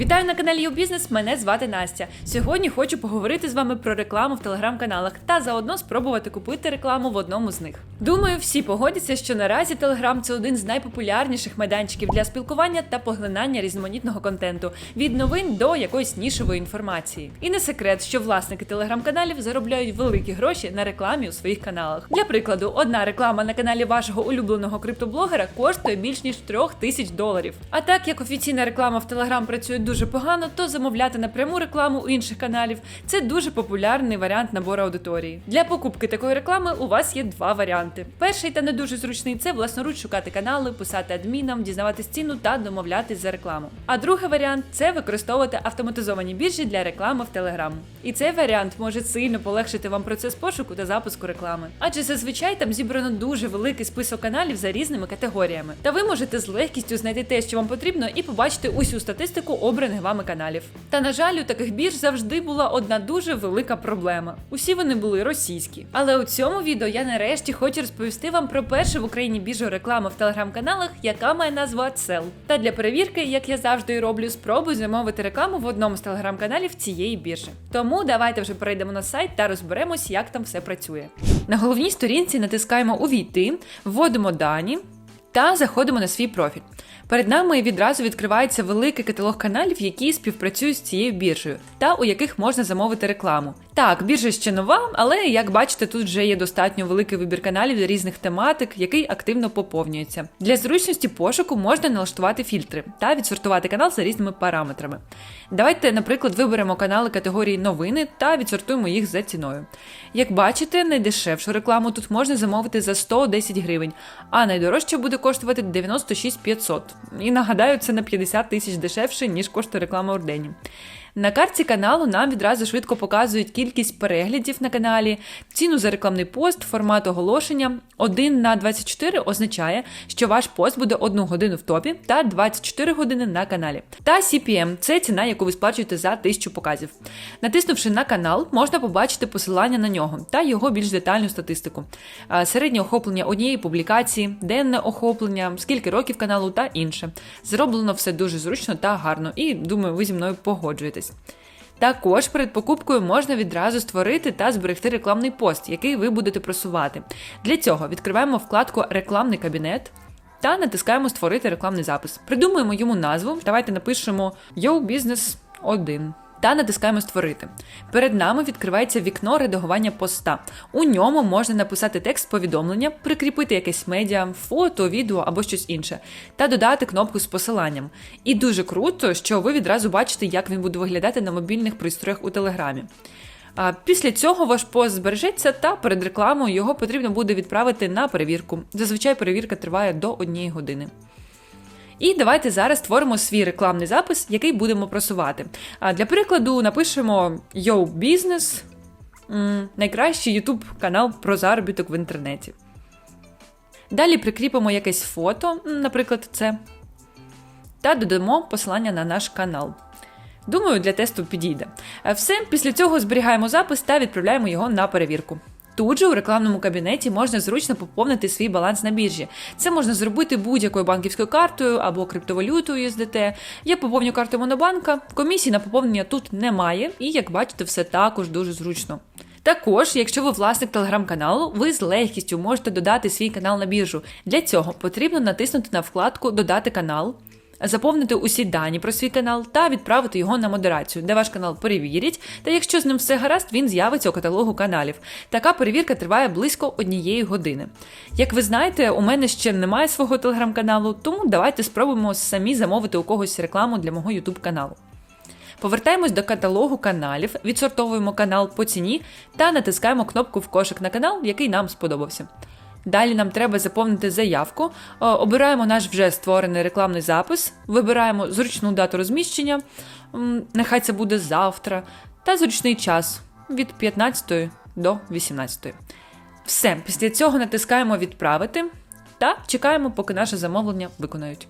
Вітаю на каналі YouBusiness, Мене звати Настя. Сьогодні хочу поговорити з вами про рекламу в телеграм-каналах та заодно спробувати купити рекламу в одному з них. Думаю, всі погодяться, що наразі Телеграм це один з найпопулярніших майданчиків для спілкування та поглинання різноманітного контенту від новин до якоїсь нішової інформації. І не секрет, що власники телеграм-каналів заробляють великі гроші на рекламі у своїх каналах. Для прикладу, одна реклама на каналі вашого улюбленого криптоблогера коштує більш ніж трьох тисяч доларів. А так як офіційна реклама в Телеграм працює дуже погано, то замовляти напряму рекламу у інших каналів це дуже популярний варіант набору аудиторії. Для покупки такої реклами у вас є два варіанти. Перший та не дуже зручний це власноруч шукати канали, писати адмінам, дізнаватись ціну та домовлятись за рекламу. А другий варіант це використовувати автоматизовані біржі для реклами в Телеграм. І цей варіант може сильно полегшити вам процес пошуку та запуску реклами. Адже зазвичай там зібрано дуже великий список каналів за різними категоріями. Та ви можете з легкістю знайти те, що вам потрібно, і побачити усю статистику обраних вами каналів. Та на жаль, у таких бірж завжди була одна дуже велика проблема. Усі вони були російські. Але у цьому відео я нарешті хочу розповісти вам про першу в Україні біржу реклами в телеграм-каналах, яка має назву AdSell. Та для перевірки, як я завжди роблю, спробую замовити рекламу в одному з телеграм-каналів цієї біржі. Тому давайте вже перейдемо на сайт та розберемось, як там все працює. На головній сторінці натискаємо Увійти, вводимо дані та заходимо на свій профіль. Перед нами відразу відкривається великий каталог каналів, які співпрацюють з цією біржею, та у яких можна замовити рекламу. Так, біржа ще нова, але як бачите, тут вже є достатньо великий вибір каналів різних тематик, який активно поповнюється. Для зручності пошуку можна налаштувати фільтри та відсортувати канал за різними параметрами. Давайте, наприклад, виберемо канали категорії новини та відсортуємо їх за ціною. Як бачите, найдешевшу рекламу тут можна замовити за 110 гривень, а найдорожча буде коштувати 96 500. І нагадаю, це на 50 тисяч дешевше, ніж коштує реклама Ордені. На картці каналу нам відразу швидко показують кількість переглядів на каналі, ціну за рекламний пост, формат оголошення. 1 на 24 означає, що ваш пост буде 1 годину в топі та 24 години на каналі. Та CPM – це ціна, яку ви сплачуєте за 1000 показів. Натиснувши на канал, можна побачити посилання на нього та його більш детальну статистику. Середнє охоплення однієї публікації, денне охоплення, скільки років каналу та інше. Зроблено все дуже зручно та гарно, і думаю, ви зі мною погоджуєтесь. Також перед покупкою можна відразу створити та зберегти рекламний пост, який ви будете просувати. Для цього відкриваємо вкладку Рекламний кабінет та натискаємо Створити рекламний запис. Придумуємо йому назву. Давайте напишемо Yo Business 1 та натискаємо Створити. Перед нами відкривається вікно редагування поста. У ньому можна написати текст повідомлення, прикріпити якесь медіа, фото, відео або щось інше, та додати кнопку з посиланням. І дуже круто, що ви відразу бачите, як він буде виглядати на мобільних пристроях у Телеграмі. А Після цього ваш пост збережеться, та перед рекламою його потрібно буде відправити на перевірку. Зазвичай перевірка триває до однієї години. І давайте зараз створимо свій рекламний запис, який будемо просувати. А для прикладу напишемо Yo Business, найкращий YouTube канал про заробіток в інтернеті. Далі прикріпимо якесь фото, наприклад, це, та додамо посилання на наш канал. Думаю, для тесту підійде. Е, Все, після цього зберігаємо запис та відправляємо його на перевірку. Тут же у рекламному кабінеті можна зручно поповнити свій баланс на біржі. Це можна зробити будь-якою банківською картою або криптовалютою USDT. Я поповню карту Монобанка. Комісії на поповнення тут немає, і як бачите, все також дуже зручно. Також, якщо ви власник телеграм-каналу, ви з легкістю можете додати свій канал на біржу. Для цього потрібно натиснути на вкладку Додати канал. Заповнити усі дані про свій канал та відправити його на модерацію, де ваш канал перевірять, та якщо з ним все гаразд, він з'явиться у каталогу каналів. Така перевірка триває близько однієї години. Як ви знаєте, у мене ще немає свого телеграм-каналу, тому давайте спробуємо самі замовити у когось рекламу для мого ютуб каналу. Повертаємось до каталогу каналів, відсортовуємо канал по ціні та натискаємо кнопку в кошик на канал, який нам сподобався. Далі нам треба заповнити заявку, Е, обираємо наш вже створений рекламний запис, вибираємо зручну дату розміщення, нехай це буде завтра, та зручний час від 15 до 18. Все, після цього натискаємо Відправити та чекаємо, поки наше замовлення виконають.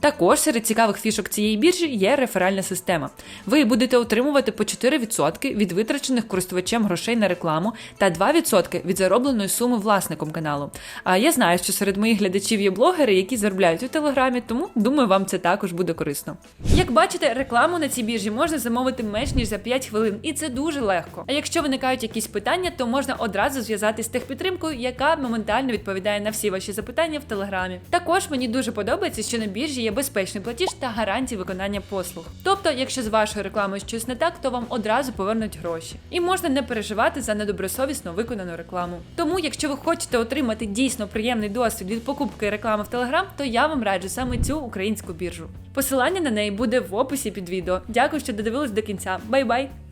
Також серед цікавих фішок цієї біржі є реферальна система. Ви будете отримувати по 4% від витрачених користувачем грошей на рекламу та 2% від заробленої суми власником каналу. А я знаю, що серед моїх глядачів є блогери, які заробляють у телеграмі, тому думаю, вам це також буде корисно. Як бачите, рекламу на цій біржі можна замовити менш ніж за 5 хвилин, і це дуже легко. А якщо виникають якісь питання, то можна одразу зв'язатись з техпідтримкою, яка моментально відповідає на всі ваші запитання в телеграмі. Також мені дуже подобається, що на біржі є безпечний платіж та гарантії виконання послуг. Тобто, якщо з вашою рекламою щось не так, то вам одразу повернуть гроші. І можна не переживати за недобросовісно виконану рекламу. Тому, якщо ви хочете отримати дійсно приємний досвід від покупки реклами в Телеграм, то я вам раджу саме цю українську біржу. Посилання на неї буде в описі під відео. Дякую, що додивились до кінця. Бай-бай!